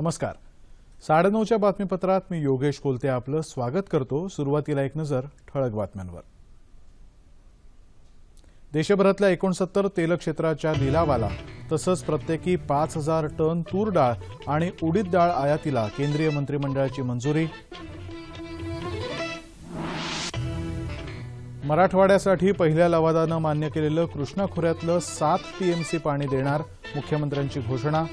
नमस्कार. साडेनऊच्या बातमीपत्रात मी योगेश कोलते आपलं स्वागत करतो सुरुवातीला एक नजर ठळक बातम्यांवर. देशभरातल्या एकोणसत्तर तेल क्षेत्राच्या लिलावाला तसंच प्रत्येकी पाच हजार टन तूर डाळ आणि उडीद डाळ आयातीला केंद्रीय मंत्रिमंडळाची मंजुरी. मराठवाड्यासाठी पहिल्या लवादानं मान्य केलेलं कृष्णा खोऱ्यातलं सात टीएमसी पाणी देणार मुख्यमंत्र्यांची घोषणा.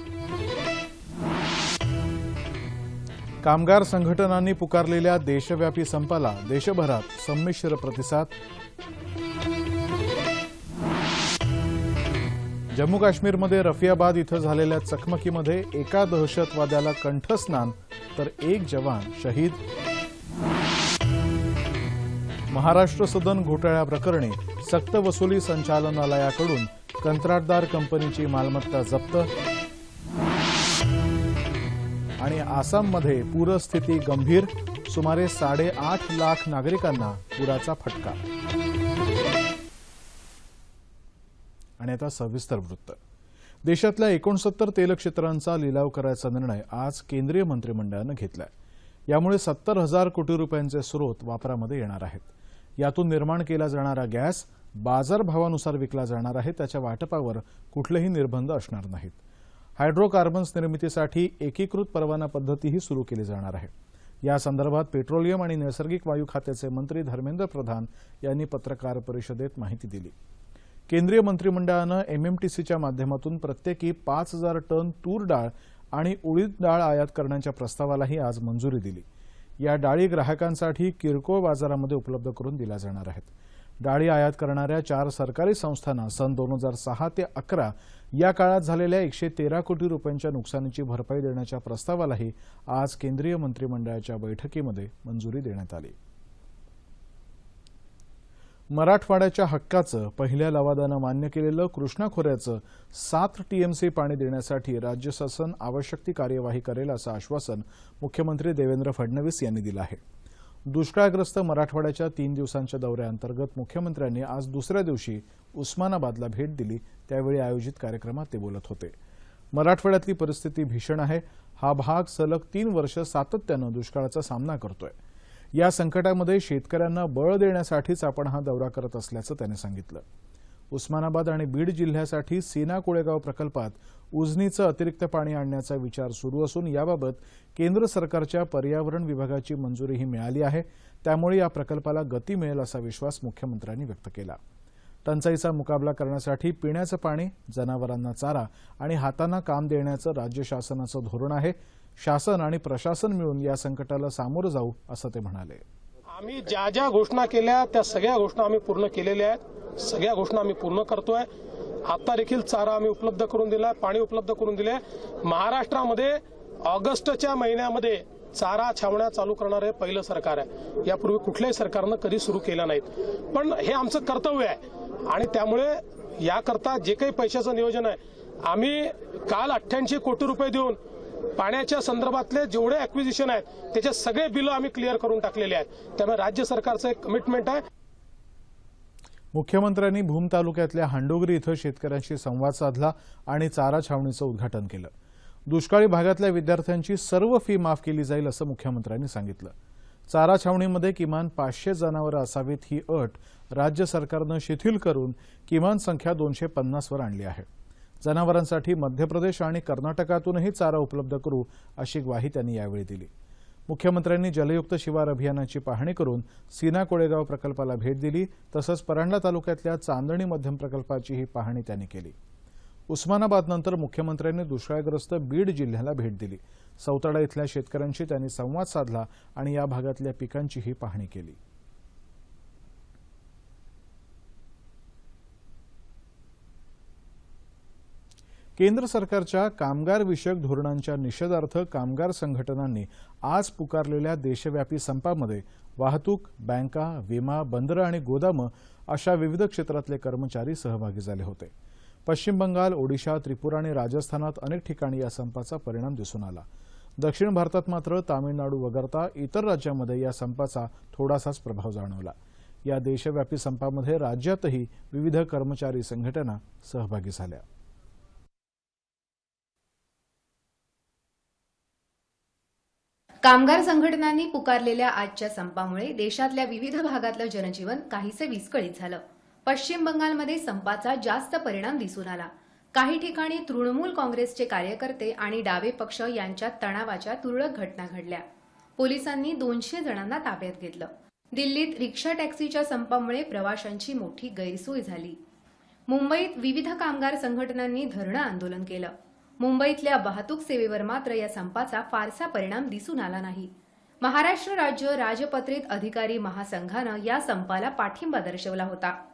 कामगार संघटनांनी पुकारलेल्या देशव्यापी संपाला देशभरात संमिश्र प्रतिसाद. जम्मू काश्मीरमध्ये रफियाबाद इथं झालेल्या चकमकीमध्ये एका दहशतवाद्याला कंठस्नान तर एक जवान शहीद. महाराष्ट्र सदन घोटाळ्याप्रकरणी सक्तवसुली संचालनालयाकडून कंत्राटदार कंपनीची मालमत्ता जप्त. आणि आसाममध्ये पूरस्थिती गंभीर. सुमारे साडेआठ लाख नागरिकांना पुराचा फटका. आणि आता सविस्तर वृत्त. देशातल्या एकोणसत्तर तेलक्षेत्रांचा लिलाव करायचा निर्णय आज केंद्रीय मंत्रिमंडळानं घेतलाय. यामुळे सत्तर हजार कोटी रुपयांचे स्रोत वापरामध्ये येणार आहेत. यातून निर्माण केला जाणारा गॅस बाजारभावानुसार विकला जाणार आहे त्याच्या वाटपावर कुठलेही निर्बंध असणार नाहीत. हायड्रोकार्बन्स निर्मितीसाठी एकीकृत परवाना पद्धतीही सुरू केली जाणार आहे. या संदर्भात पेट्रोलियम आणि नैसर्गिक वायू खात्याचे मंत्री धर्मेंद्र प्रधान यांनी पत्रकार परिषदेत माहिती दिली. केंद्रीय मंत्रिमंडळानं एमएमटीसीच्या माध्यमातून प्रत्येकी पाच हजार टन तूर डाळ आणि उडीद डाळ आयात करण्याच्या प्रस्तावालाही आज मंजुरी दिली. या डाळी ग्राहकांसाठी किरकोळ बाजारामध्ये उपलब्ध करून दिल्या जाणार आहेत. डाळी आयात करणाऱ्या चार सरकारी संस्थांना सन दोन हजार सहा ते अकरा या काळात झालेल्या एकशे तेरा कोटी रुपयांच्या नुकसानीची भरपाई देण्याच्या प्रस्तावालाही आज केंद्रीय मंत्रिमंडळाच्या बैठकीमध्ये मंजुरी देण्यात आली. मराठवाड्याच्या हक्काचं पहिल्या लवादानं मान्य केलेलं कृष्णा खोऱ्याचं सात टीएमसी पाणी देण्यासाठी राज्य शासन आवश्यक ती कार्यवाही करेल असं आश्वासन मुख्यमंत्री देवेंद्र फडणवीस यांनी दिलं आहे. दुष्काळग्रस्त मराठवाड्याच्या तीन दिवसांच्या दौऱ्याअंतर्गत मुख्यमंत्र्यांनी आज दुसऱ्या दिवशी उस्मानाबादला भेट दिली. त्यावेळी आयोजित कार्यक्रमात ते बोलत होते. मराठवाड्यातली परिस्थिती भीषण आहे. हा भाग सलग तीन वर्ष सातत्यानं दुष्काळाचा सामना करतोय. या संकटामध्ये शेतकऱ्यांना बळ देण्यासाठीच आपण हा दौरा करत असल्याचं त्याने सांगितलं. उस्मानाबाद आणि बीड जिल्ह्यासाठी सीना कोळेगाव प्रकल्पात उजनीचं अतिरिक्त पाणी आणण्याचा विचार सुरू असून याबाबत केंद्र सरकारच्या पर्यावरण विभागाची मंजुरीही मिळाली आहे. त्यामुळे या प्रकल्पाला गती मिळेल असा विश्वास मुख्यमंत्र्यांनी व्यक्त केला. टंचाईचा मुकाबला करण्यासाठी पिण्याचं पाणी जनावरांना चारा आणि हातांना काम देण्याचं राज्य शासनाचं धोरण आहे. शासन आणि प्रशासन मिळून या संकटाला सामोरं जाऊ असं ते म्हणाले. आम्ही ज्या ज्या घोषणा केल्या त्या सगळ्या घोषणा आम्ही पूर्ण केलेल्या आहेत. सगळ्या घोषणा आम्ही पूर्ण करतोय. आता देखील चारा आम्ही उपलब्ध करून दिला पाणी उपलब्ध करून दिले महाराष्ट्रामध्ये ऑगस्टच्या महिन्यामध्ये चारा छावण्या चालू करणारे पहिलं सरकार आहे. यापूर्वी कुठल्याही सरकारनं कधी सुरू केलं नाहीत. पण हे आमचं कर्तव्य आहे. आणि त्यामुळे याकरता जे काही पैशाचं नियोजन आहे आम्ही काल अठ्ठ्याऐंशी कोटी रुपये देऊन पाण्याच्या संदर्भातले जेवढे अक्विजिशन आहेत त्याचे सगळे बिलं आम्ही क्लिअर करून टाकलेले आहेत. त्यामुळे राज्य सरकारचं एक कमिटमेंट आहे. मुख्यमंत्र्यांनी भूम तालुक्यातल्या हांडोगरी इथं शेतकऱ्यांशी संवाद साधला आणि चारा छावणीचं उद्घाटन केलं. दुष्काळी भागातल्या विद्यार्थ्यांची सर्व फी माफ केली जाईल असं मुख्यमंत्र्यांनी सांगितलं. चारा छावणीमध्ये किमान पाचशे जनावरं असावीत ही अट राज्य सरकारनं शिथिल करून किमान संख्या दोनशे पन्नासवर आणली आहे. जनावरांसाठी मध्य प्रदेश आणि कर्नाटकातूनही चारा उपलब्ध करू अशी ग्वाही त्यांनी यावेळी दिली. मुख्यमंत्र्यांनी जलयुक्त शिवार अभियानाची पाहणी करून सीना कोळेगाव प्रकल्पाला भेट दिली तसंच परांडा तालुक्यातल्या चांदणी मध्यम प्रकल्पाचीही पाहणी त्यांनी केली. उस्मानाबादनंतर मुख्यमंत्र्यांनी दुष्काळग्रस्त बीड जिल्ह्याला भेट दिली. सौताडा इथल्या शेतकऱ्यांशी त्यांनी संवाद साधला आणि या भागातल्या पिकांचीही पाहणी केली. केंद्र सरकारच्या कामगारविषयक धोरणांच्या निषेधार्थ कामगार संघटनांनी आज पुकारलेल्या देशव्यापी संपामध्ये वाहतूक बँका विमा बंदरं आणि गोदामं अशा विविध क्षेत्रातले कर्मचारी सहभागी झाले होते. पश्चिम बंगाल ओडिशा त्रिपुरा आणि राजस्थानात अनेक ठिकाणी या संपाचा परिणाम दिसून आला. दक्षिण भारतात मात्र तामिळनाडू वगळता इतर राज्यांमध्ये या संपाचा थोडासाच प्रभाव जाणवला. या देशव्यापी संपामध्ये राज्यातही विविध कर्मचारी संघटना सहभागी झाल्या. कामगार संघटनांनी पुकारलेल्या आजच्या संपामुळे देशातल्या विविध भागातलं जनजीवन काहीसे विस्कळीत झालं. पश्चिम बंगालमध्ये संपाचा जास्त परिणाम दिसून आला. काही ठिकाणी तृणमूल काँग्रेसचे कार्यकर्ते आणि डावे पक्ष यांच्यात तणावाच्या तुरळक घटना घडल्या. पोलिसांनी दोनशे जणांना ताब्यात घेतलं. दिल्लीत रिक्षा टॅक्सीच्या संपामुळे प्रवाशांची मोठी गैरसोय झाली. मुंबईत विविध कामगार संघटनांनी धरणं आंदोलन केलं. मुंबईतल्या वाहतूक सेवेवर मात्र या संपाचा फारसा परिणाम दिसून आला नाही. महाराष्ट्र राज्य राजपत्रित अधिकारी महासंघानं या संपाला पाठिंबा दर्शवला होता.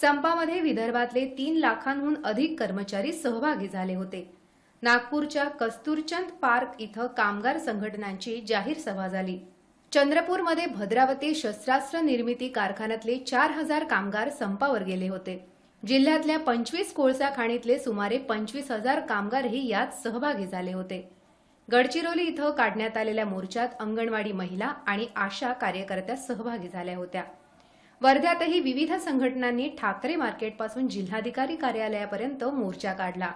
संपामध्ये विदर्भातले तीन लाखांहून अधिक कर्मचारी सहभागी झाले होते. नागपूरच्या कस्तुरचंद पार्क इथं कामगार संघटनांची जाहीर सभा झाली. चंद्रपूरमध्ये भद्रावती शस्त्रास्त्र निर्मिती कारखान्यातले चार हजार कामगार संपावर गेले होते. जिल्ह्यातल्या पंचवीस कोळसा खाणीतले सुमारे पंचवीस हजार कामगारही यात सहभागी झाले होते. गडचिरोली इथं काढण्यात आलेल्या मोर्चात अंगणवाडी महिला आणि आशा कार्यकर्त्या सहभागी झाल्या होत्या. वर्ध्यातही विविध संघटनांनी ठाकरे मार्केटपासून जिल्हाधिकारी कार्यालयापर्यंत मोर्चा काढला.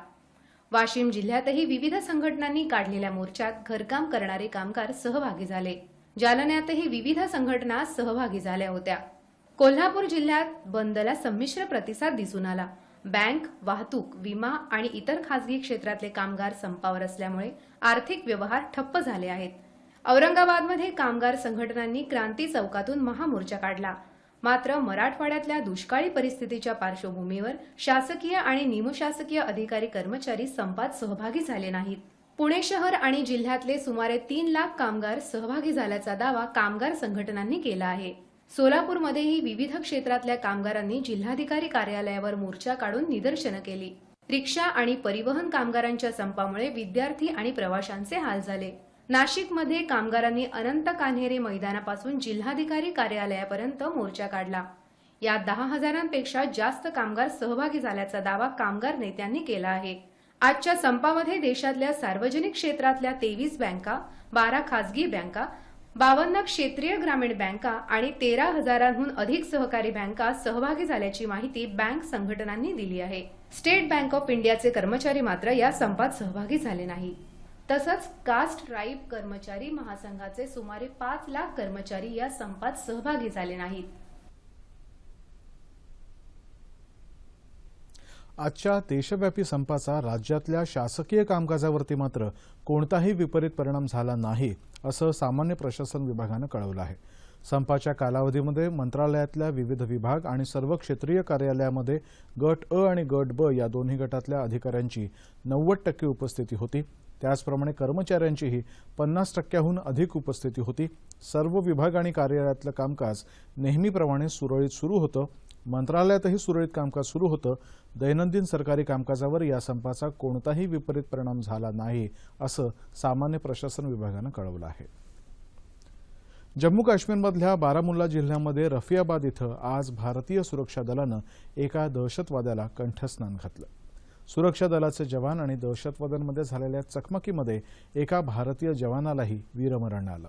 वाशिम जिल्ह्यातही विविध संघटनांनी काढलेल्या मोर्चात घरकाम करणारे कामगार सहभागी झाले. जालन्यातही विविध संघटना सहभागी झाल्या होत्या. कोल्हापूर जिल्ह्यात बंदला संमिश्र प्रतिसाद दिसून आला. बँक वाहतूक विमा आणि इतर खासगी क्षेत्रातले कामगार संपावर असल्यामुळे आर्थिक व्यवहार ठप्प झाले आहेत. औरंगाबादमध्ये कामगार संघटनांनी क्रांती चौकातून महामोर्चा काढला. मात्र मराठवाड्यातल्या दुष्काळी परिस्थितीच्या पार्श्वभूमीवर शासकीय आणि निमशासकीय अधिकारी कर्मचारी संपात सहभागी झाले नाहीत. पुणे शहर आणि जिल्ह्यातले सुमारे तीन लाख कामगार सहभागी झाल्याचा दावा कामगार संघटनांनी केला आहे. सोलापूरमध्येही विविध क्षेत्रातल्या कामगारांनी जिल्हाधिकारी कार्यालयावर मोर्चा काढून निदर्शनं केली. रिक्षा आणि परिवहन कामगारांच्या संपामुळे विद्यार्थी आणि प्रवाशांचे हाल झाले. नाशिकमध्ये कामगारांनी अनंत कान्हेरे मैदानापासून जिल्हाधिकारी कार्यालयापर्यंत मोर्चा काढला. यात दहा हजारांपेक्षा जास्त कामगार सहभागी झाल्याचा दावा कामगार नेत्यांनी केला आहे. आजच्या संपामध्ये देशातल्या सार्वजनिक क्षेत्रातल्या तेवीस बँका बारा खासगी बँका बावन्न क्षेत्रीय ग्रामीण बँका आणि तेरा हजारांहून अधिक सहकारी बँका सहभागी झाल्याची माहिती बँक संघटनांनी दिली आहे. स्टेट बँक ऑफ इंडियाचे कर्मचारी मात्र या संपात सहभागी झाले नाही. तसंच कास्ट ट्राईब कर्मचारी महासंघाचे सुमारे पाच लाख कर्मचारी या संपात सहभागी झाले नाहीत. आजच्या देशव्यापी संपाचा राज्यातल्या शासकीय कामकाजावरती मात्र कोणताही विपरीत परिणाम झाला नाही असं सामान्य प्रशासन विभागानं कळवलं आहे. संपाच्या कालावधीमध्ये मंत्रालयातल्या विविध विभाग आणि सर्व क्षेत्रीय कार्यालयामध्ये गट अ आणि गट ब या दोन्ही गटातल्या अधिकाऱ्यांची नव्वद टक्के उपस्थिती होती. त्याचप्रमाणे कर्मचाऱ्यांचीही पन्नास टक्क्याहून अधिक उपस्थिती होती. सर्व विभाग आणि कार्यालयातलं कामकाज नेहमीप्रमाणे सुरळीत सुरू होतं. मंत्रालयातही सुरळीत कामकाज सुरू होतं. दैनंदिन सरकारी कामकाजावर या संपाचा कोणताही विपरीत परिणाम झाला नाही असं सामान्य प्रशासन विभागानं कळवलं आहे. जम्मू काश्मीरमधल्या बारामुल्ला जिल्ह्यामध्ये रफियाबाद इथं आज भारतीय सुरक्षा दलानं एका दहशतवाद्याला कंठस्नान घातलं. सुरक्षा दलाचे जवान आणि दहशतवाद्यांमध्ये झालेल्या चकमकीमध्ये एका भारतीय जवानालाही वीरमरण आलं.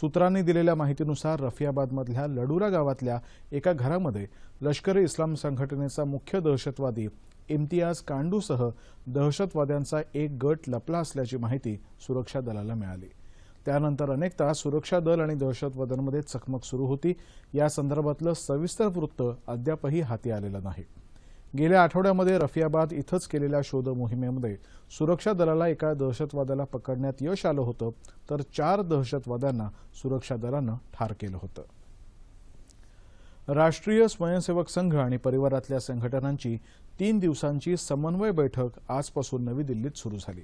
सूत्रांनी दिलेल्या माहितीनुसार रफियाबादमधल्या लडुरा गावातल्या एका घरामध्ये लष्कर ए इस्लाम संघटनेचा मुख्य दहशतवादी इम्तियाज कांडूसह दहशतवाद्यांचा एक गट लपला असल्याची माहिती सुरक्षा दलाला मिळाली. त्यानंतर अनेक तास सुरक्षा दल आणि दहशतवाद्यांमध्ये चकमक सुरू होती. या संदर्भातलं सविस्तर वृत्त अद्यापही हाती आलेलं नाही. गेल्या आठवड्यामध्ये रफियाबाद इथंच केलेल्या शोध मोहिमेमध्ये सुरक्षा दलाला एका दहशतवाद्याला पकडण्यात यश आलं होतं तर चार दहशतवाद्यांना सुरक्षा दलानं ठार केलं होतं. राष्ट्रीय स्वयंसेवक संघ आणि परिवारातल्या संघटनांची तीन दिवसांची समन्वय बैठक आजपासून नवी दिल्लीत सुरू झाली.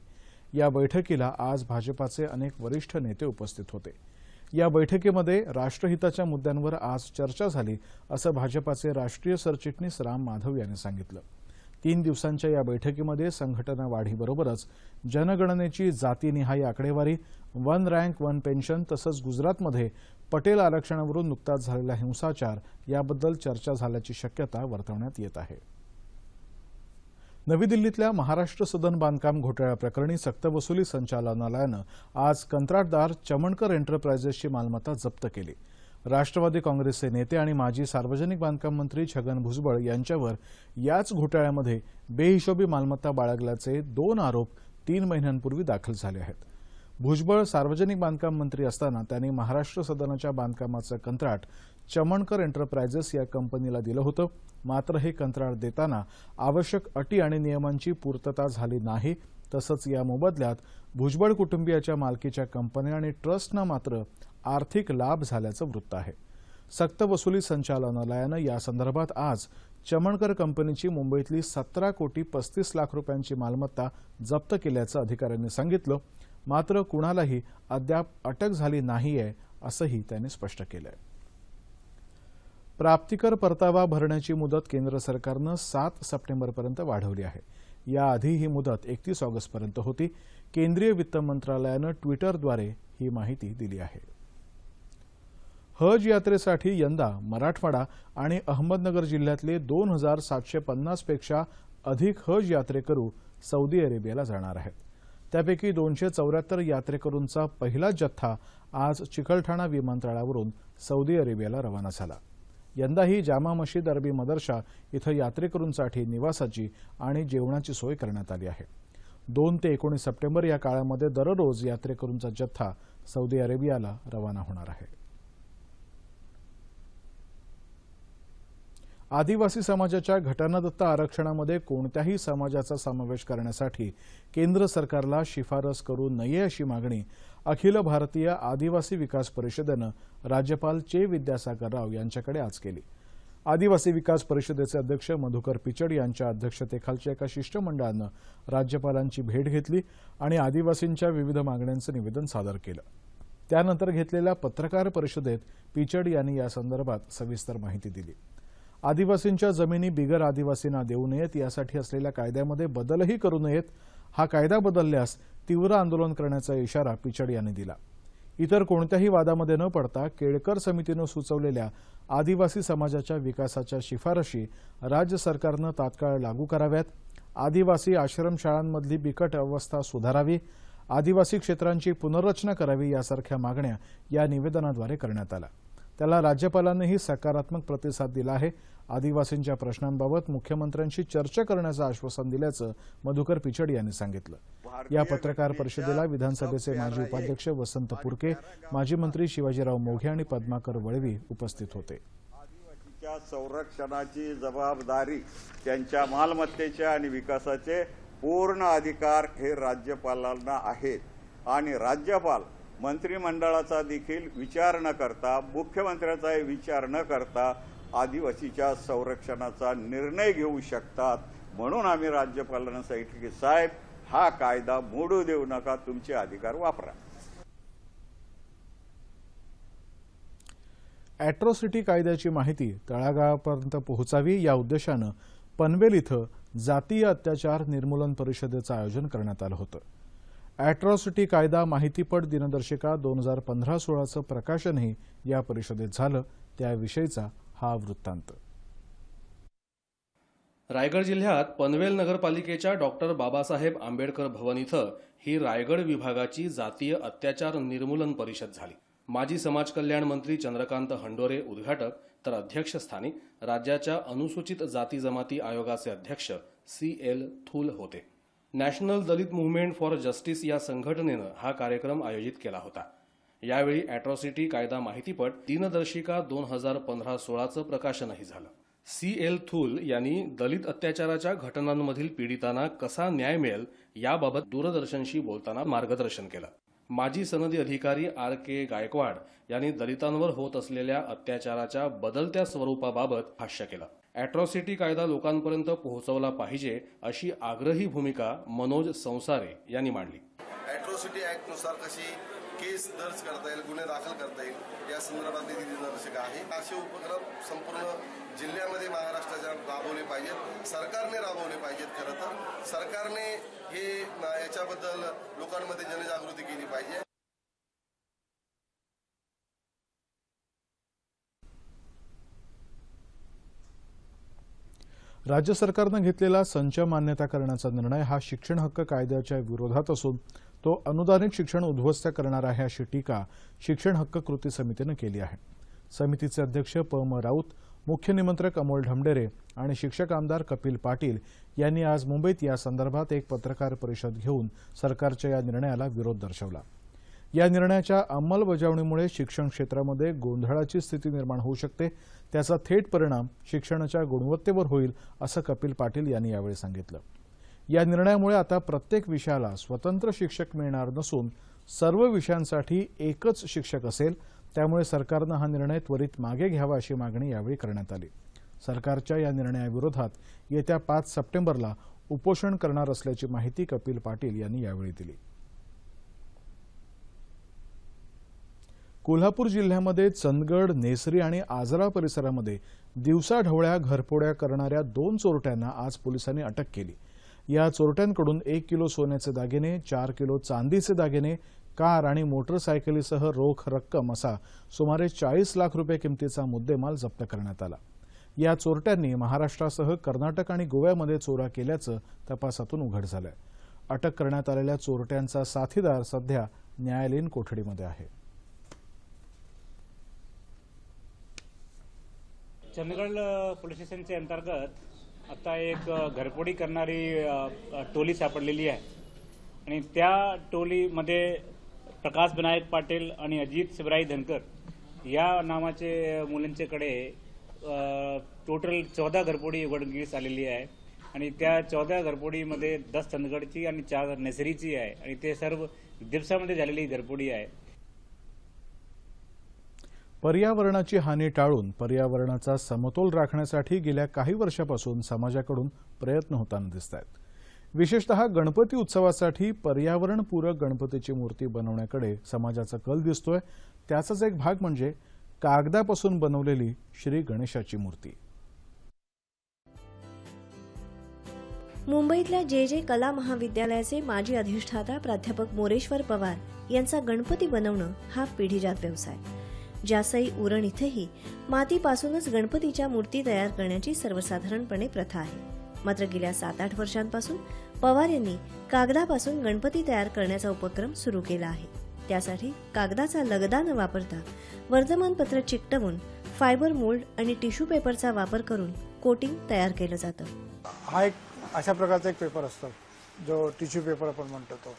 या बैठकीला आज भाजपाचे अनेक वरिष्ठ नेते उपस्थित होते. या बैठकीमध्ये राष्ट्रहिताच्या मुद्द्यांवर आज चर्चा झाली असं भाजपाचे राष्ट्रीय सरचिटणीस राम माधव यांनी सांगितलं. तीन दिवसांच्या या बैठकीमध्ये संघटना वाढीबरोबरच जनगणनेची जातीनिहाय आकडेवारी वन रँक वन पेन्शन तसंच गुजरातमध्ये पटेल आरक्षणावरून नुकताच झालेला हिंसाचार याबद्दल चर्चा झाल्याची शक्यता वर्तवण्यात येत आहे. नवी दिल्लीतल्या महाराष्ट्र सदन बांधकाम घोटाळ्याप्रकरणी सक्तवसुली संचालनालयानं आज कंत्राटदार चमणकर एंटरप्राइजेसची मालमत्ता जप्त केली. राष्ट्रवादी काँग्रेसचे नेते आणि माजी सार्वजनिक बांधकाम मंत्री छगन भुजबळ यांच्यावर याच घोटाळ्यामध्ये बेहिशोबी मालमत्ता बाळगल्याचे दोन आरोप तीन महिन्यांपूर्वी दाखल झाले आहेत. भुजबळ सार्वजनिक बांधकाम मंत्री असताना त्यांनी महाराष्ट्र सदनाच्या बांधकामाचं कंत्राट चमणकर एंटरप्राइजेस या कंपनीला दिलं होतं. मात्र हे कंत्राट देताना आवश्यक अटी आणि नियमांची पूर्तता झाली नाही. तसंच या मोबदल्यात भुजबळ कुटुंबियाच्या मालकीच्या कंपन्या आणि ट्रस्टनं मात्र आर्थिक लाभ झाल्याचं वृत्त आहे. सक्तवसुली संचालनालयानं या संदर्भात आज चमणकर कंपनीची मुंबईतली सतरा कोटी पस्तीस लाख रुपयांची मालमत्ता जप्त केल्याचं अधिकाऱ्यांनी सांगितलं. मात्र कुणालाही अद्याप अटक झाली नाहीये असंही त्यांनी स्पष्ट केलंय. प्राप्तिकर परतावा भरण्याची मुदत केंद्र सरकारनं सात सप्टेंबरपर्यंत वाढवली आहे. याआधी ही मुदत एकतीस ऑगस्टपर्यंत होती. केंद्रीय वित्त मंत्रालयानं ट्विटरद्वारे ही माहिती दिली आहे. हज यात्रेसाठी यंदा मराठवाडा आणि अहमदनगर जिल्ह्यातले दोन हजार सातशे पन्नासपेक्षा अधिक हज यात्रेकरू सौदी अरेबियाला जाणार आहेत. त्यापैकी दोनशे चौऱ्याहत्तर यात्रेकरूंचा पहिला जथ्था आज चिकलठाणा विमानतळावरून सौदी अरेबियाला रवाना झाला. यंदाही जामा मशीद अरबी मदरशा इथं यात्रेकरूंसाठी निवासाची आणि जेवणाची सोय करण्यात आली आहे. दोन ते एकोणीस सप्टेंबर या काळामध्ये दररोज यात्रेकरूंचा जथ्था सौदी अरेबियाला रवाना होणार आहे. आदिवासी समाजाच्या घटनादत्त आरक्षणामध्ये कोणत्याही समाजाचा समावेश करण्यासाठी केंद्र सरकारला शिफारस करू नये अशी मागणी अखिल भारतीय आदिवासी विकास परिषदेनं राज्यपाल चे विद्यासागर राव यांच्याकडे आज केली. आदिवासी विकास परिषदेचे अध्यक्ष मधुकर पिचड यांच्या अध्यक्षतेखालच्या एका शिष्टमंडळानं राज्यपालांची भेट घेतली आणि आदिवासींच्या विविध मागण्यांचं निवेदन सादर केलं. त्यानंतर घेतलेल्या पत्रकार परिषदेत पिचड यांनी यासंदर्भात सविस्तर माहिती दिली. आदिवासींच्या जमिनी बिगर आदिवासींना देऊ नयेत यासाठी असलेल्या कायद्यामध्ये बदलही करू नयेत. हा कायदा बदलल्यास तीव्र आंदोलन करण्याचा इशारा पिचड यांनी दिला. इतर कोणत्याही वादामध्ये न पडता केळकर समितीनं सुचवलेल्या आदिवासी समाजाच्या विकासाच्या शिफारशी राज्य सरकारनं तात्काळ लागू कराव्यात. आदिवासी आश्रमशाळांमधली बिकट अवस्था सुधारावी. आदिवासी क्षेत्रांची पुनर्रचना करावी यासारख्या मागण्या या निवेदनाद्वारे करण्यात आल्या. त्याला राज्यपालांनीही सकारात्मक प्रतिसाद दिला आहे. आदिवासींच्या प्रश्नांबाबत मुख्यमंत्र्यांशी चर्चा करण्याचं आश्वासन दिल्याचं मधुकर पिचड यांनी सांगितलं. या पत्रकार परिषदेला विधानसभेचे माजी उपाध्यक्ष वसंत पुरके माजी मंत्री शिवाजीराव मोघे आणि पद्माकर वळवी उपस्थित होते. आदिवासीच्या संरक्षणाची जबाबदारी त्यांच्या मालमत्तेच्या आणि विकासाचे पूर्ण अधिकार हे राज्यपालांना आहेत. आणि राज्यपाल मंत्रिमंडळाचा देखील विचार न करता मुख्यमंत्र्याचाही विचार न करता आदिवासीच्या संरक्षणाचा निर्णय घेऊ शकतात. म्हणून आम्ही राज्यपालांना सांगितलं की साहेब हा कायदा मोडू देऊ नका तुमचे अधिकार वापरा. अॅट्रॉसिटी कायद्याची माहिती तळागाळापर्यंत पोहोचावी या उद्देशानं पनवेल इथं जातीय अत्याचार निर्मूलन परिषदेचं आयोजन करण्यात आलं होतं. अॅट्रॉसिटी कायदा माहितीपट दिनदर्शिका दोन हजार पंधरा सोळाचं प्रकाशनही या परिषदेत झालं. त्याविषयीचा हा वृत्तांत. रायगड जिल्ह्यात पनवेल नगरपालिकेच्या डॉक्टर बाबासाहेब आंबेडकर भवन इथं ही रायगड विभागाची जातीय अत्याचार निर्मूलन परिषद झाली. माजी समाज कल्याण मंत्री चंद्रकांत हंडोरे उद्घाटक तर अध्यक्षस्थानी राज्याच्या अनुसूचित जाती जमाती आयोगाचे अध्यक्ष सी एल थूल होते. National Dalit Movement for Justice या संघटनेनं हा कार्यक्रम आयोजित केला होता. यावेळी अॅट्रॉसिटी कायदा माहितीपट दिनदर्शिका दोन हजार पंधरा सोळाचं प्रकाशनही झालं. सी एल थूल यांनी दलित अत्याचाराच्या घटनांमधील पीडितांना कसा न्याय मिळेल याबाबत दूरदर्शनशी बोलताना मार्गदर्शन केलं. माजी सनदी अधिकारी आर के गायकवाड यांनी दलितांवर होत असलेल्या अत्याचाराच्या बदलत्या स्वरूपाबाबत भाष्य केलं. अॅट्रॉसिटी कायदा लोकांपर्यंत पोहोचवला पाहिजे अशी आग्रही भूमिका मनोज संसारे यांनी मांडली. अॅट्रॉसिटी ऍक्टनुसार कशी केस दर्ज करता येईल गुन्हे दाखल करता येईल या संदर्भातली ती आहे. असे उपक्रम संपूर्ण जिल्ह्यामध्ये महाराष्ट्राच्या राबवले पाहिजेत. सरकारने राबवले पाहिजेत खरं तर. सरकारने हे याच्याबद्दल लोकांमध्ये जनजागृती केली पाहिजे. राज्य सरकारनं घेतलेला संच मान्यता करण्याचा निर्णय हा शिक्षण हक्क कायद्याच्या विरोधात असून तो अनुदानित शिक्षण उद्ध्वस्त करणार आहे अशी टीका शिक्षण हक्क कृती समितीनं केली आहे. समितीचे अध्यक्ष प म राऊत मुख्य निमंत्रक अमोल ढमडेरे आणि शिक्षक आमदार कपिल पाटील यांनी आज मुंबईत या संदर्भात एक पत्रकार परिषद घेऊन सरकारच्या या निर्णयाला विरोध दर्शवला. या निर्णयाच्या अंमलबजावणीमुळे शिक्षण क्षेत्रामध्ये गोंधळाची स्थिती निर्माण होऊ शकते त्याचा थेट परिणाम शिक्षणाच्या गुणवत्तेवर होईल असं कपिल पाटील यांनी यावेळी सांगितलं. या निर्णयामुळे आता प्रत्येक विषयाला स्वतंत्र शिक्षक मिळणार नसून सर्व विषयांसाठी एकच शिक्षक असेल. त्यामुळे सरकारनं हा निर्णय त्वरित मागे घ्यावा अशी मागणी यावेळी करण्यात आली. सरकारच्या या निर्णयाविरोधात येत्या पाच सप्टेंबरला उपोषण करणार असल्याची माहिती कपिल पाटील यांनी यावेळी दिली. कोल्हापूर जिल्ह्यामध्ये चंदगड नेसरी आणि आजरा परिसरामध्ये दिवसाढवळ्या घरफोड्या करणाऱ्या दोन चोरट्यांना आज पोलिसांनी अटक केली. या चोरट्यांकडून एक किलो सोन्याचे दागिने चार किलो चांदीचे दागिने कार आणि मोटरसायकलीसह रोख रक्कम असा सुमारे चाळीस लाख रुपये किमतीचा मुद्देमाल जप्त करण्यात आला. या चोरट्यांनी महाराष्ट्रासह कर्नाटक आणि गोव्यामध्ये चोरा केल्याचं तपासातून उघड झालंय. अटक करण्यात आलेल्या चोरट्यांचा साथीदार सध्या न्यायालयीन कोठडीमध्ये आहे. चंदगड पोलीस स्टेशनच्या अंतर्गत आता एक घरपोडी करणारी टोली सापडलेली आहे. आणि त्या टोलीमध्ये प्रकाश विनायक पाटील आणि अजित शिवराई धनकर या नावाचे मुलांच्याकडे टोटल चौदा घरपोडी उघडकीस आलेली आहे. आणि त्या चौदा घरपोडीमध्ये दस चंदगडची आणि चार नेसरीची आहे. आणि ते सर्व दिवसामध्ये झालेली घरपोडी आहे. पर्यावरणाची हानी टाळून पर्यावरणाचा समतोल राखण्यासाठी गेल्या काही वर्षापासून समाजाकडून प्रयत्न होताना दिसत आहेत विशेषतः गणपती उत्सवासाठी पर्यावरणपूरक गणपतीची मूर्ती बनवण्याकडे समाजाचा कल दिसतोय. त्याचाच एक भाग म्हणजे कागदापासून बनवलेली श्री गणेशाची मूर्ती. मुंबईतल्या जे जे कला महाविद्यालयाचे माजी अधिष्ठाता प्राध्यापक मोरेश्वर पवार यांचा गणपती बनवणं हा पिढीजात व्यवसाय. जासई उरण इथंही मातीपासूनच गणपतीच्या मूर्ती तयार करण्याची सर्वसाधारणपणे प्रथा आहे. मात्र गेल्या सात आठ वर्षांपासून पवार यांनी कागदापासून गणपती तयार करण्याचा उपक्रम सुरू केला आहे. त्यासाठी कागदाचा लगदा न वापरता वर्तमानपत्र चिकटवून फायबर मोल्ड आणि टिश्यू पेपरचा वापर करून कोटिंग तयार केलं जातं. हा एक अशा प्रकारचा एक पेपर असतो जो टिश्यू पेपर आपण म्हणतो तो.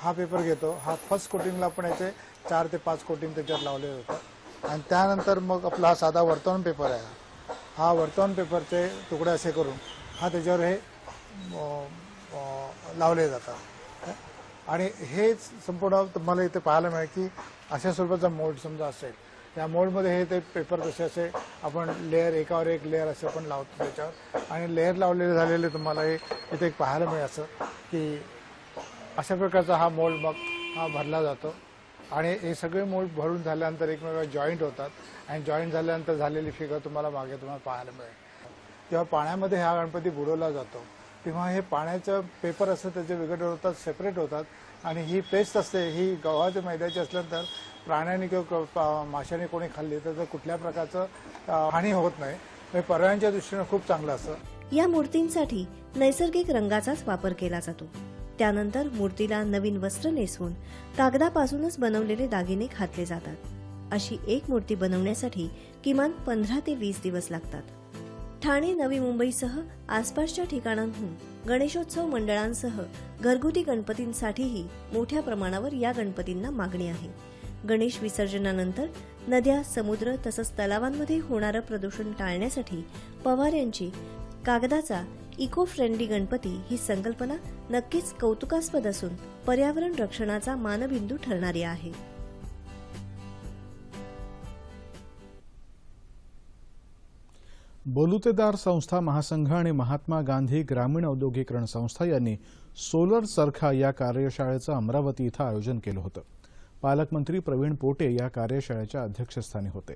हा पेपर घेतो. हा फर्स्ट कोटिंगला आपण याचे चार ते पाच कोटिंग त्याच्यात लावले होतं आणि त्यानंतर मग आपला हा साधा वर्तमान पेपर आहे. हा वर्तमान पेपरचे तुकडे असे करून हा त्याच्यावर हे लावले जातात. आणि हेच संपूर्ण तुम्हाला इथे पाहायला मिळेल की अशा स्वरूपाचा मोल्ड समजा असेल त्या मोल्डमध्ये हे ते पेपर कसे असे आपण लेअर एकावर एक लेअर असे आपण लावतो त्याच्यावर. आणि लेअर लावलेले झालेले तुम्हाला हे इथे एक पाहायला मिळेल असं की अशा प्रकारचा हा मोल्ड मग हा भरला जातो. आणि हे सगळे मोड भरून झाल्यानंतर एकमेकांना जॉईंट होतात. आणि जॉईंट झाल्यानंतर झालेली फिगर तुम्हाला मागे तुम्हाला पाहायला मिळेल. तेव्हा पाण्यामध्ये हा गणपती बुडवला जातो तेव्हा हे पाण्याचं पेपर असतं त्याचे विघटन होतात सेपरेट होतात. आणि ही पेस्ट असते ही गव्हाच्या मैद्याची असल्यानंतर प्राण्याने किंवा क- माशाने कोणी खाल्ली तर कुठल्या प्रकारचं हानी होत नाही. हे पर्यावरणाच्या दृष्टीनं खूप चांगलं असतं. या मूर्तींसाठी नैसर्गिक रंगाचाच वापर केला जातो. त्यानंतर मूर्तीला नवीन वस्त्र नेसवून कागदापासूनच बनवलेले दागिने घातले जातात. अशी एक मूर्ती बनवण्यासाठी किमान पंधरा ते वीस दिवस लागतात. ठाणे नवी मुंबईसह आसपासच्या ठिकाणांहून गणेशोत्सव मंडळांसह घरगुती गणपतींसाठीही मोठ्या प्रमाणावर या गणपतींना मागणी आहे. गणेश विसर्जनानंतर नद्या समुद्र तसंच तलावांमध्ये होणारं प्रदूषण टाळण्यासाठी पवार यांची कागदाचा इको फ्रेंडली गणपती ही संकल्पना नक्कीच कौतुकास्पद असून पर्यावरण रक्षणाचा मानबिंदू ठरणारी आहे. बोलुतेदार संस्था महासंघ आणि महात्मा गांधी ग्रामीण औद्योगिकरण संस्था यांनी सोलर चरखा या कार्यशाळेचं अमरावती इथं आयोजन केलं होतं. पालकमंत्री प्रवीण पोटे या कार्यशाळेच्या अध्यक्षस्थानी होते.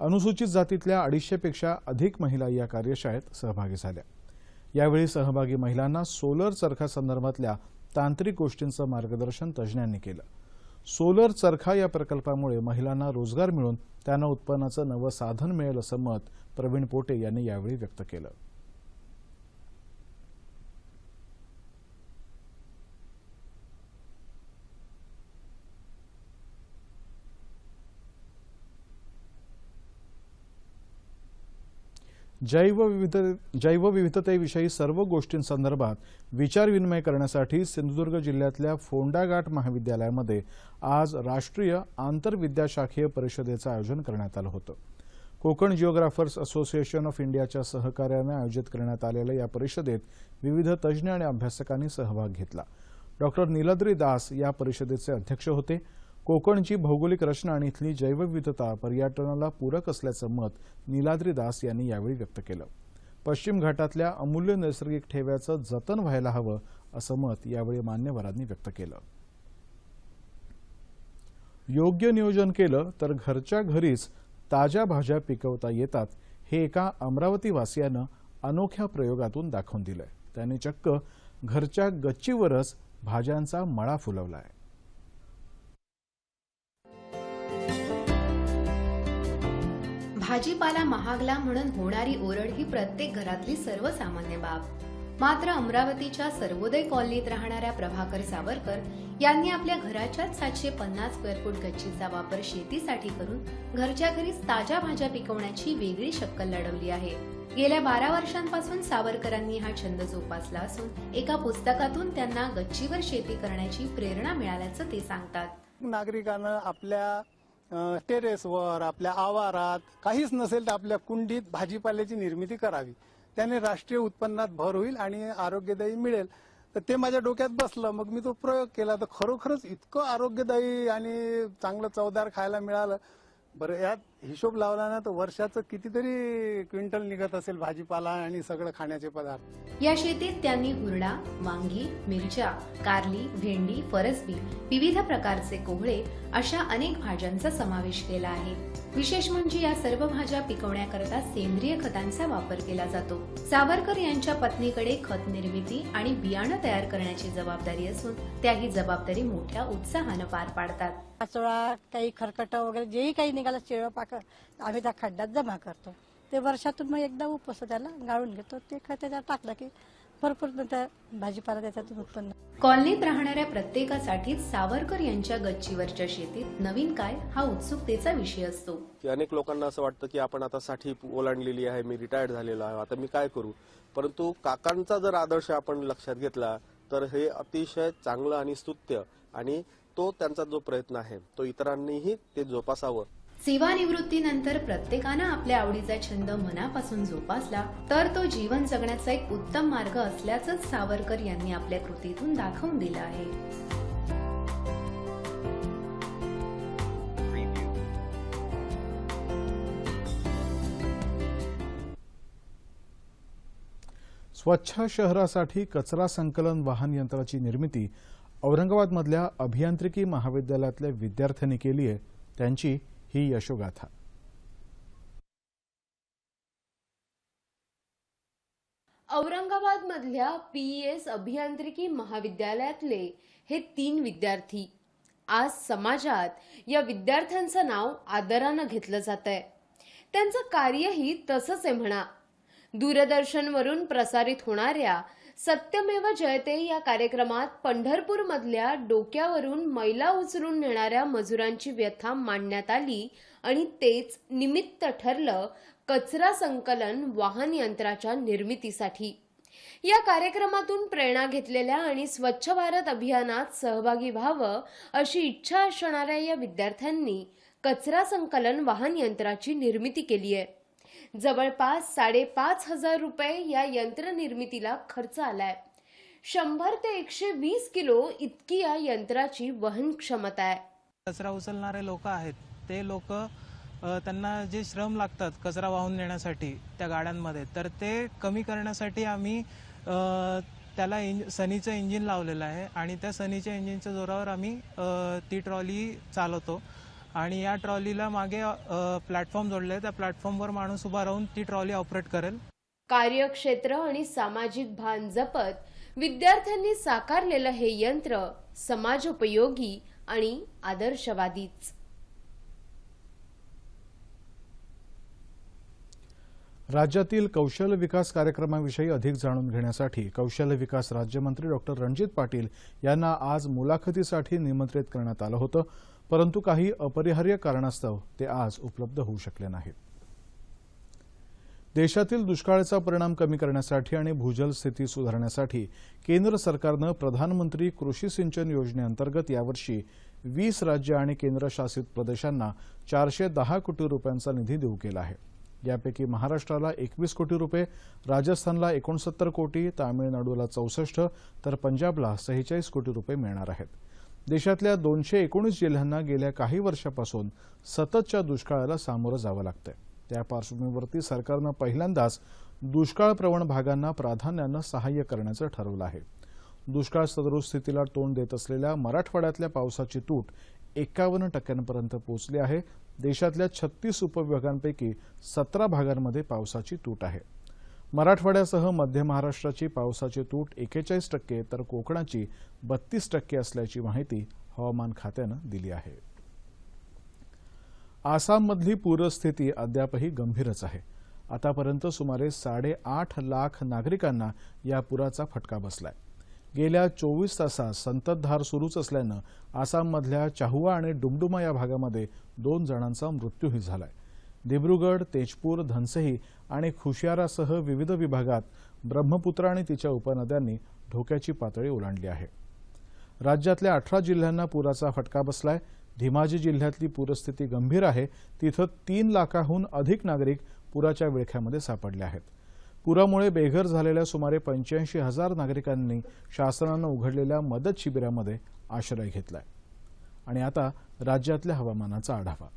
अनुसूचित जातीतल्या अडीचशेपेक्षा अधिक महिला या कार्यशाळेत सहभागी झाल्या. यावेळी सहभागी महिलांना सोलर चरखा संदर्भातल्या तांत्रिक गोष्टींचं मार्गदर्शन तज्ज्ञांनी केलं. सोलर चरखा या प्रकल्पामुळे महिलांना रोजगार मिळून त्यांना उत्पन्नाचं नवं साधन मिळेल असं मत प्रवीण पोटे यांनी यावेळी व्यक्त केलं. जैवविविध जैवविविधतेविषयी सर्व गोष्टींसंदर्भात विचारविनिमय करण्यासाठी सिंधुदुर्ग जिल्ह्यातल्या फोंडाघाट महाविद्यालयामध्ये आज राष्ट्रीय आंतरविद्याशाखीय परिषदेचं आयोजन करण्यात आलं होतं. कोकण जिओग्राफर्स असोसिएशन ऑफ इंडियाच्या सहकार्यानं आयोजित करण्यात आलेल्या या परिषदेत विविध तज्ज्ञ आणि अभ्यासकांनी सहभाग घेतला. डॉक्टर नीलद्री दास या परिषदेचे अध्यक्ष होते. कोकणची भौगोलिक रचना आणि इथली जैवविविधता पर्यटनाला पूरक असल्याचं मत नीलाद्री दास यांनी यावेळी व्यक्त केलं. पश्चिम घाटातल्या अमूल्य नैसर्गिक ठेव्याचं जतन व्हायला हवं असं मत यावेळी मान्यवरांनी व्यक्त केलं. योग्य नियोजन केलं तर घरच्या घरीच ताज्या भाज्या पिकवता येतात हे एका अमरावतीवासियानं अनोख्या प्रयोगातून दाखवून दिलंय. त्याने चक्क घरच्या गच्चीवरच भाज्यांचा मळा फुलवलाय. भाजीपाला महागला म्हणून होणारी ओरड ही प्रत्येक घरातली सर्वसामान्य बाब. मात्र अमरावतीच्या सर्वोदय कॉलनीत राहणाऱ्या प्रभाकर सावरकर यांनी आपल्या घराच्याच सातशे पन्नास स्क्वेअर फूट गच्चीचा वापर शेतीसाठी करून घरच्या घरीच ताज्या भाज्या पिकवण्याची वेगळी शक्कल लढवली आहे. गेल्या बारा वर्षांपासून सावरकरांनी हा छंद जोपासला असून एका पुस्तकातून त्यांना गच्चीवर शेती करण्याची प्रेरणा मिळाल्याचं ते सांगतात. नागरिकांना आपल्या टेरेसवर आपल्या आवारात काहीच नसेल तर आपल्या कुंडीत भाजीपाल्याची निर्मिती करावी. त्याने राष्ट्रीय उत्पन्नात भर होईल आणि आरोग्यदायी मिळेल. तर ते माझ्या डोक्यात बसलं. मग मी तो प्रयोग केला. तर खरोखरच इतकं आरोग्यदायी आणि चांगलं चवदार खायला मिळालं. बरं यात हिशोब लावला ना तर वर्षाचं कितीतरी क्विंटल निघत असेल भाजीपाला आणि सगळं खाण्याचे पदार्थ. या शेतीत त्यांनी हुरडा वांगी मिरच्या कारली भेंडी फरसबी विविध प्रकारचे कोहळे अशा अनेक भाज्यांचा समावेश केला आहे. विशेष म्हणजे या सर्व भाज्या पिकवण्याकरता सेंद्रिय खतांचा वापर केला जातो. सावरकर यांच्या पत्नीकडे खत निर्मिती आणि बियाणं तयार करण्याची जबाबदारी असून त्या ही जबाबदारी मोठ्या उत्साहानं पार पाडतात. पाचोळा काही खरकट वगैरे जेही काही निघालं शिळं पाक आम्ही त्या खड्ड्यात जमा करतो. ते वर्षातून मग एकदा उपस त्याला गाळून घेतो. ते खत त्याच्यात टाकलं की भरपूर त्या भाजीपाला त्याच्यातून उत्पन्न कॉलनीत राहणाऱ्या प्रत्येकासाठीच सावरकर यांच्या गच्चीवरच्या शेतीत नवीन काय हा उत्सुकतेचा विषय असतो. की अनेक लोकांना असं वाटतं की आपण आता साठी ओलांडलेली आहे मी रिटायर्ड झालेलो आहे आता मी काय करू? परंतु काकांचा जर आदर्श आपण लक्षात घेतला तर हे अतिशय चांगलं आणि स्तुत्य आणि तो त्यांचा जो प्रयत्न आहे तो इतरांनीही ते जोपासावं. सेवानिवृत्तीनंतर प्रत्येकानं आपल्या आवडीचा छंद मनापासून जोपासला तर तो जीवन जगण्याचा एक उत्तम मार्ग असल्याचंच सावरकर यांनी आपल्या कृतीतून दाखवून दिलं आहे. स्वच्छ शहरासाठी कचरा संकलन वाहन यंत्राची निर्मिती औरंगाबादमधल्या अभियांत्रिकी महाविद्यालयातल्या विद्यार्थ्यांनी केली आहे. त्यांची ही यशोगाथा. औरंगाबाद मधल्या पीएस अभियांत्रिकी महाविद्यालयातले हे तीन विद्यार्थी आज समाजात या विद्यार्थ्यांचं नाव आदरानं घेतलं जात आहे त्यांचं कार्यही तसंच आहे म्हणा. दूरदर्शनवरून प्रसारित होणाऱ्या सत्यमेव जयते या कार्यक्रमात पंढरपूरमधल्या डोक्यावरून मैला उचलून नेणाऱ्या मजुरांची व्यथा मांडण्यात आली आणि तेच निमित्त ठरलं कचरा संकलन वाहन यंत्राच्या निर्मितीसाठी. या कार्यक्रमातून प्रेरणा घेतलेल्या आणि स्वच्छ भारत अभियानात सहभागी व्हावं अशी इच्छा असणाऱ्या या विद्यार्थ्यांनी कचरा संकलन वाहन यंत्राची निर्मिती केली आहे जवळपास साडेपाच हजार रुपये या यंत्र निर्मितीला खर्च आलाय. शंभर ते एकशे वीस किलो इतकी या यंत्राची वहन क्षमता आहे. कचरा उचलणारे लोक आहेत. ते लोक त्यांना जे श्रम लागतात कचरा वाहून नेण्यासाठी त्या गाड्यांमध्ये तर ते कमी करण्यासाठी आम्ही त्याला इंज सनीचं इंजिन लावलेलं आहे आणि त्या सनीच्या इंजिनच्या जोरावर आम्ही ती ट्रॉली चालवतो. आणि या ट्रॉलीला मागे प्लॅटफॉर्म जोडले आहे. त्या प्लॅटफॉर्मवर माणूस उभा राहून ती ट्रॉली ऑपरेट करेल. कार्यक्षेत्र आणि सामाजिक भान जपत विद्यार्थ्यांनी साकारलेलं हे यंत्र समाजोपयोगी आणि आदर्शवादीच. राज्यातील कौशल्य विकास कार्यक्रमाविषयी अधिक जाणून घेण्यासाठी कौशल्य विकास राज्यमंत्री डॉक्टर रणजित पाटील यांना आज मुलाखतीसाठी निमंत्रित करण्यात आलं होतं. परंतु काही अपरिहार्य कारणास्तव ते आज उपलब्ध होऊ शकले नाहीत. देशातील दुष्काळाचा परिणाम कमी करण्यासाठी आणि भूजल स्थिती सुधारण्यासाठी केंद्र सरकारनं प्रधानमंत्री कृषी सिंचन योजनेअंतर्गत यावर्षी वीस राज्य आणि केंद्रशासित प्रदेशांना चारशे दहा कोटी रुपयांचा निधी देऊ केला आहे. यापैकी महाराष्ट्राला एकवीस कोटी रुपये राजस्थानला एकोणसत्तर कोटी तामिळनाडूला चौसष्ट तर पंजाबला सेहेचाळीस कोटी रुपये मिळणार आहेत. देशातल्या दोनशे एकोणीस जिल्ह्यांना गेल्या काही वर्षापासून सततच्या दुष्काळाला सामोरं जावं लागतंय. त्या पार्श्वभूमीवरती सरकारनं पहिल्यांदाच दुष्काळ प्रवण भागांना प्राधान्यानं सहाय्य करण्याचं ठरवलं आहे. दुष्काळ सदृश स्थितीला तोंड देत असलेल्या मराठवाड्यातल्या पावसाची तूट एकावन्न टक्क्यांपर्यंत पोहोचली आहे. देशातल्या छत्तीस उपविभागांपैकी सतरा भागांमध्ये पावसाची तूट आहे. मराठवाड्यासह मध्य महाराष्ट्राची पावसाची तूट एकेचाळीस टक्के तर कोकणाची बत्तीस टक्के असल्याची माहिती हवामान खात्यानं दिली आहे. आसाममधली पूरस्थिती अद्यापही गंभीरच आहे. आतापर्यंत सुमारे साडेआठ लाख नागरिकांना या पुराचा फटका बसलाय. गेल्या चोवीस तासात संततधार सुरूच असल्यानं आसाममधल्या चाहुआ आणि डुमडुमा या भागामध्ये दोन जणांचा मृत्यूही झालाय. दिब्रुगड तेजपूर धनसही आणि खुशियारासह विविध विभागात ब्रह्मपुत्रा आणि तिच्या उपनद्यांनी धोक्याची पातळी ओलांडली आहे. राज्यातल्या अठरा जिल्ह्यांना पुराचा फटका बसलाय. धीमाजी जिल्ह्यातली पूरस्थिती गंभीर आहे. तिथं तीन लाखाहून अधिक नागरिक पुराच्या विळख्यामध्ये सापडले आहेत. पुरामुळे बेघर झालेल्या सुमारे पंच्याऐंशी हजार नागरिकांनी शासनानं उघडलेल्या मदत शिबिरामध्ये आश्रय घेतलाय. आणि आता राज्यातल्या हवामानाचा आढावा.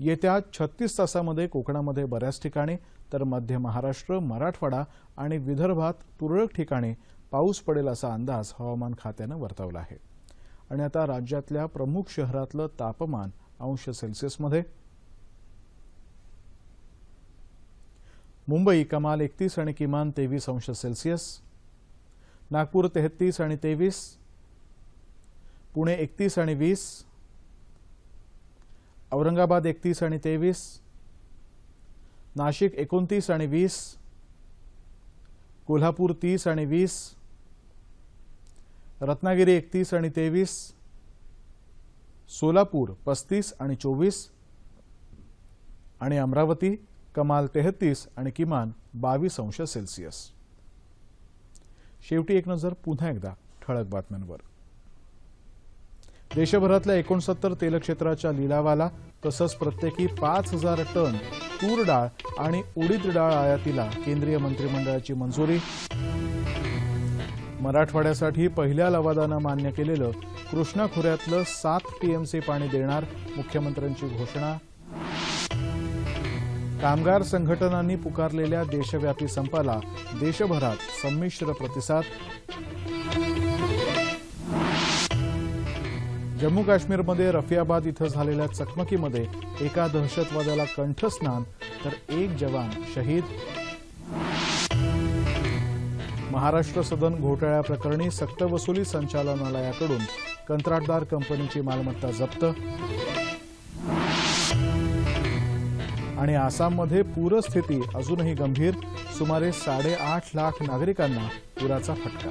येत्या छत्तीस तासामध्ये कोकणामध्ये बऱ्याच ठिकाणी तर मध्य महाराष्ट्र मराठवाडा आणि विदर्भात तुरळक ठिकाणी पाऊस पडेल असा अंदाज हवामान खात्यानं वर्तवला आहे. आणि आता राज्यातल्या प्रमुख शहरातलं तापमान अंश सेल्सिअसमध्ये. मुंबई कमाल एकतीस आणि किमान तेवीस अंश सेल्सिअस. नागपूर तेहतीस आणि तेवीस. पुणे एकतीस आणि वीस. औरंगाबाद एकतीस आणि तेवीस नाशिक एकोणतीस आणि वीस कोल्हापूर तीस आणि वीस रत्नागिरी एकतीस आणि तेवीस सोलापूर पस्तीस आणि चोवीस आणि अमरावती कमाल तेहतीस आणि किमान बावीस अंश सेल्सिअस. शेवटी एक नजर पुन्हा एकदा ठळक बातम्यांवर. देशभरातल्या एकोणसत्तर तेलक्षेत्राच्या लिलावाला तसंच प्रत्येकी पाच हजार टन तूर डाळ आणि उडीद डाळ आयातीला केंद्रीय मंत्रिमंडळाची मंजुरी. मराठवाड्यासाठी पहिल्या लवादानं मान्य केलेलं कृष्णा खोऱ्यातलं सात टीएमसी पाणी देणार मुख्यमंत्र्यांची घोषणा. कामगार संघटनांनी पुकारलेल्या देशव्यापी संपाला देशभरात संमिश्र प्रतिसाद. जम्मू काश्मीरमध्ये रफियाबाद इथं झालेल्या चकमकीमध्ये एका दहशतवाद्याला कंठस्नान तर एक जवान शहीद. महाराष्ट्र सदन घोटाळ्याप्रकरणी सक्तवसुली संचालनालयाकडून कंत्राटदार कंपनीची मालमत्ता जप्त. आणि आसाममध्ये पूरस्थिती अजूनही गंभीर सुमारे साडेआठ लाख नागरिकांना पुराचा फटका.